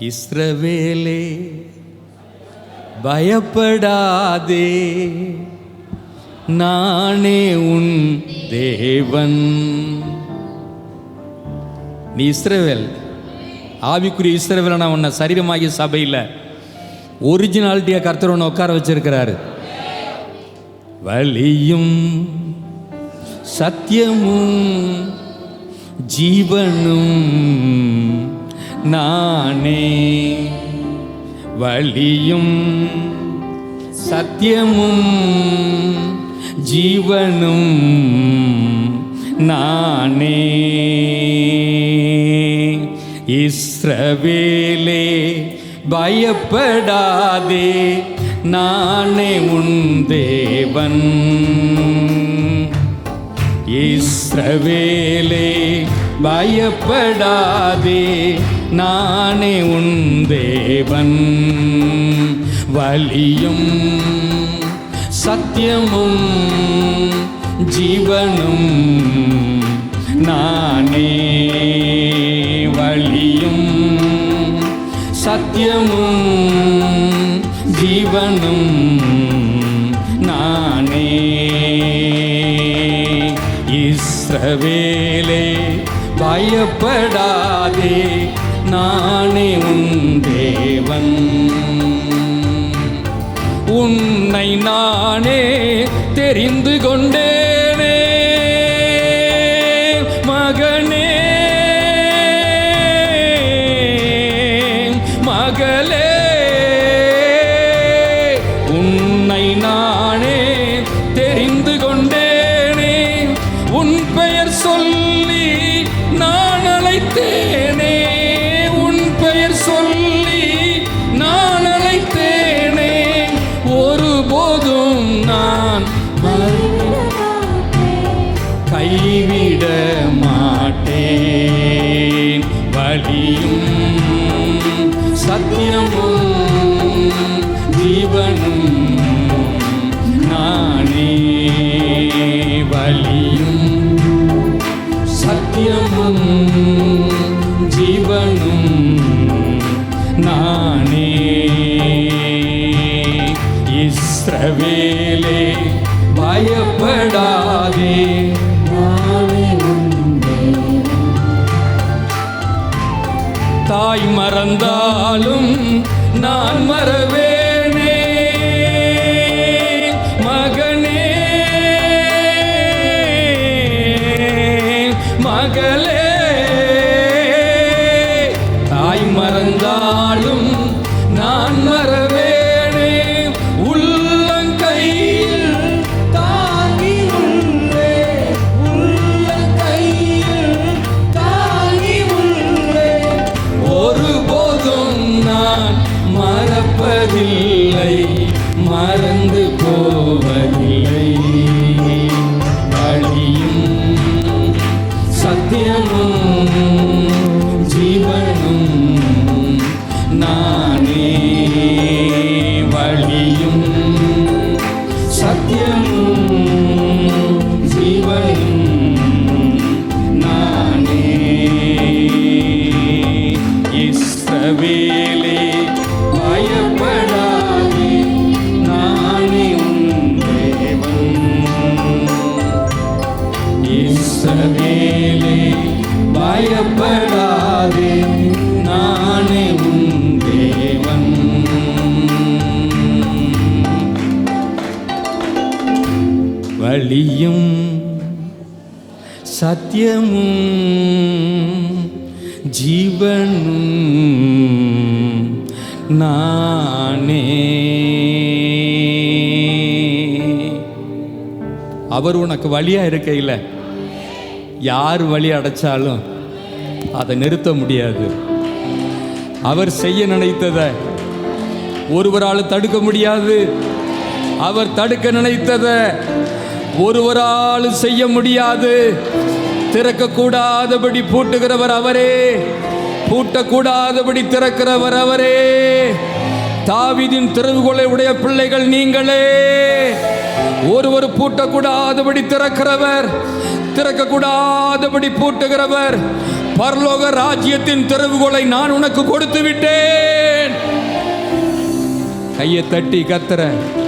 இஸ்ரவேலே பயப்படாதே. நானே உன் தேவன். நீ இஸ்ரவேல். ஆவிக்குரிய இஸ்ரவேல் நான் உன்னை சரீரமாகிய சபையில் ஒரிஜினாலிட்டியாக கர்த்தர் உன்னை உட்கார வச்சிருக்கிறாரு. வழியும் சத்தியமும் ஜீவனும் நானே வழியும் சத்தியமும் ஜீவனும் நானே. இஸ்ரவேலே பயப்படாதே நானே உன் தேவன். இஸ்ரவேலே பயப்படாதே நானே உன் தேவன். வலியும் சத்தியமும் ஜீவனும் நானே. வழியும் சத்தியமும் ஜீவனும் நானே. இஸ்ரவேலே பயப்படாதே. நானே கைவிட மாட்டேன். வழியும் சத்தியமும் ஜீவனும் நானே. வழியும் சத்தியமும் ஜீவனும் நானே. இஸ்ரவேலே பயப்படாதே. தாய் மறந்தாலும் நான் மறவே மறப்பதில்லை மறந்து போவதில்லை. வழியும் சத்தியம் சத்தியமும் ஜீவனும் நானே. அவர் உனக்கு வழியா இருக்கையில் யார் வழி அடைச்சாலும் அதை நிறுத்த முடியாது. அவர் செய்ய நினைத்ததை ஒருவரால் தடுக்க முடியாது. அவர் தடுக்க நினைத்ததை ஒருவரால் செய்ய முடியாது. திறக்கக்கூடாதபடி பூட்டுகிறவர் அவரே. பூட்டக்கூடாதபடி திறக்கிறவர் அவரே. தாவிதின் திறவுகோலை உடைய பிள்ளைகள் நீங்களே. ஒருவர் பூட்டக்கூடாதபடி திறக்கிறவர் திறக்கக்கூடாதபடி பூட்டுகிறவர். பரலோக ராஜ்யத்தின் திறவுகோலை நான் உனக்கு கொடுத்து விட்டேன் கையை தட்டி கத்துறேன்